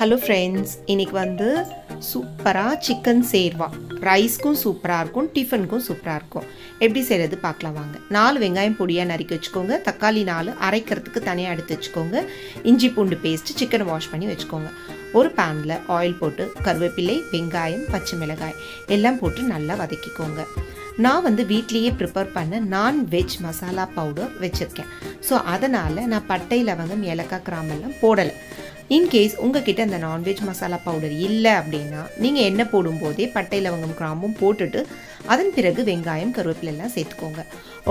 Hello friends இன்னைக்கு வந்து சூப்பராக சிக்கன் சேர்வா. ரைஸ்க்கும் சூப்பராக இருக்கும் டிஃபனுக்கும் சூப்பராக இருக்கும். எப்படி செய்கிறது பார்க்கலாம் வாங்க. நாலு வெங்காயம் பொடியாக நறுக்கி வச்சுக்கோங்க. தக்காளி நாலு அரைக்கிறதுக்கு தனியாக எடுத்து வச்சுக்கோங்க. இஞ்சி பூண்டு பேஸ்ட்டு சிக்கனை வாஷ் பண்ணி வச்சுக்கோங்க. ஒரு பேனில் ஆயில் போட்டு கருவேப்பிலை வெங்காயம் பச்சை மிளகாய் எல்லாம் போட்டு நல்லா வதக்கிக்கோங்க. நான் வந்து வீட்லேயே ப்ரிப்பேர் பண்ண நான்வெஜ் மசாலா பவுடர் வச்சுருக்கேன். ஸோ அதனால் நான் பட்டை லவங்கம் ஏலக்காய் கிராமெல்லாம் போடலை. இன்கேஸ் உங்ககிட்ட அந்த நான்வெஜ் மசாலா பவுடர் இல்லை அப்படின்னா நீங்கள் எண்ணெய் போடும்போதே பட்டை லவங்கம் கிராம்பும் போட்டுட்டு அதன் பிறகு வெங்காயம் கருவேப்பிலெல்லாம் சேர்த்துக்கோங்க.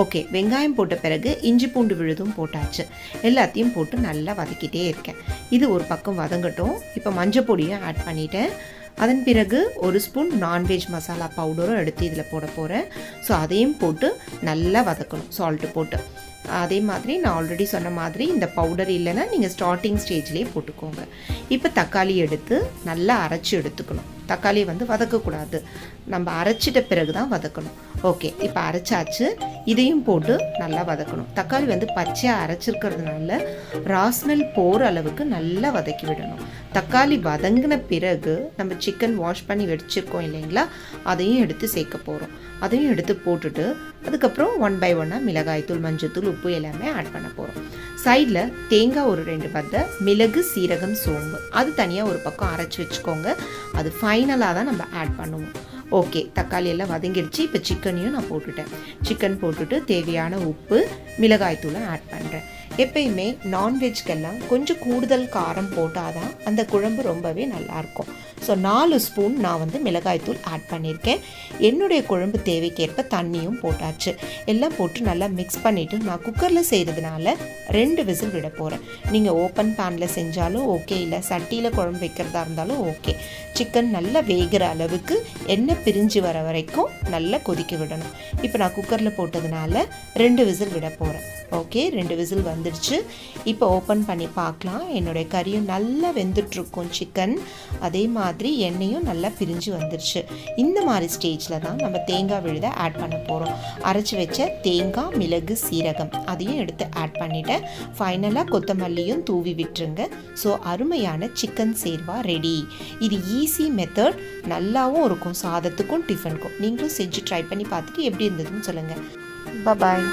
ஓகே வெங்காயம் போட்ட பிறகு இஞ்சி பூண்டு விழுதும் போட்டாச்சு. எல்லாத்தையும் போட்டு நல்லா வதக்கிட்டே இருக்கேன். இது ஒரு பக்கம் வதங்கட்டும். இப்போ மஞ்சள் பொடியும் ஆட் பண்ணிட்டேன். அதன் பிறகு ஒரு ஸ்பூன் நான்வெஜ் மசாலா பவுடரும் எடுத்து இதில் போட போகிறேன் ஸோ அதையும் போட்டு நல்லா வதக்கணும். சால்ட்டு போட்டு. அதே மாதிரி நான் ஆல்ரெடி சொன்ன மாதிரி இந்த பவுடர் இல்லைன்னா நீங்கள் ஸ்டார்டிங் ஸ்டேஜ்லேயே போட்டுக்கோங்க. இப்போ தக்காளி எடுத்து நல்லா அரைச்சி எடுத்துக்கணும். தக்காளியை வந்து வதக்கக்கூடாது. நம்ம அரைச்சிட்ட பிறகு தான் வதக்கணும். ஓகே இப்போ அரைச்சாச்சு. இதையும் போட்டு நல்லா வதக்கணும். தக்காளி வந்து பச்சையாக அரைச்சிருக்கிறதுனால ராஸ்மெல் போகிற அளவுக்கு நல்லா வதக்கி விடணும். தக்காளி வதங்கின பிறகு நம்ம சிக்கன் வாஷ் பண்ணி வச்சுருக்கோம் இல்லைங்களா? அதையும் எடுத்து சேர்க்க போகிறோம் அதையும் எடுத்து போட்டுட்டு அதுக்கப்புறம் ஒன் பை ஒன்னாக மிளகாய்த்தூள் மஞ்சத்தூள் உப்பு எல்லாமே ஆட் பண்ண போகிறோம் சைடில் தேங்காய் ஒரு ரெண்டு பத்தை மிளகு சீரகம் சோம்பு. அது தனியாக ஒரு பக்கம் அரைச்சி வச்சுக்கோங்க. அது ஃபைனலாக தான் நம்ம ஆட் பண்ணுவோம். ஓகே தக்காளி எல்லாம் வதங்கிடுச்சு இப்போ சிக்கனையும் நான் போட்டுட்டேன். சிக்கன் போட்டுட்டு தேவையான உப்பு மிளகாய்த்தூளை ஆட் பண்ணுறேன் எப்பயுமே நான்வெஜ்க்கெல்லாம் கொஞ்சம் கூடுதல் காரம் போட்டால் தான் அந்த குழம்பு ரொம்பவே நல்லாயிருக்கும். ஸோ நாலு ஸ்பூன் நான் வந்து மிளகாய்த்தூள் ஆட் பண்ணியிருக்கேன். என்னுடைய குழம்பு தேவைக்கேற்ப தண்ணியும் போட்டாச்சு. எல்லாம் போட்டு நல்லா மிக்ஸ் பண்ணிவிட்டு நான் குக்கரில் செய்கிறதுனால ரெண்டு விசில் விட போகிறேன் நீங்கள் ஓப்பன் பேனில் செஞ்சாலும் ஓகே இல்லை சட்டியில் குழம்பு வைக்கிறதா இருந்தாலும் ஓகே சிக்கன் நல்லா வேகிற அளவுக்கு எண்ணெய் பிரிஞ்சு வர வரைக்கும் நல்லா கொதிக்க விடணும். இப்போ நான் குக்கரில் போட்டதுனால ரெண்டு விசில் விட போகிறேன் ஓகே ரெண்டு விசில் வந்துடுச்சு. இப்போ ஓப்பன் பண்ணி பார்க்கலாம். என்னுடைய கறியும் நல்லா வெந்துட்ருக்கும் சிக்கன் அதே மாதிரி எண்ணெயும் நல்லா பிரிஞ்சு வந்துடுச்சு. இந்த மாதிரி ஸ்டேஜில் தான் நம்ம தேங்காய் விழுத ஆட் பண்ண போகிறோம் அரைச்சி வச்ச தேங்காய் மிளகு சீரகம் அதையும் எடுத்து ஆட் பண்ணிவிட்டேன் ஃபைனலாக கொத்தமல்லியும் தூவி விட்டுருங்க. ஸோ அருமையான சிக்கன் சேர்வா ரெடி இது ஈஸி மெத்தட் நல்லாவும் இருக்கும். சாதத்துக்கும் டிஃபனுக்கும் நீங்களும் செஞ்சு ட்ரை பண்ணி பார்த்துட்டு எப்படி இருந்ததுன்னு சொல்லுங்கள் பாய்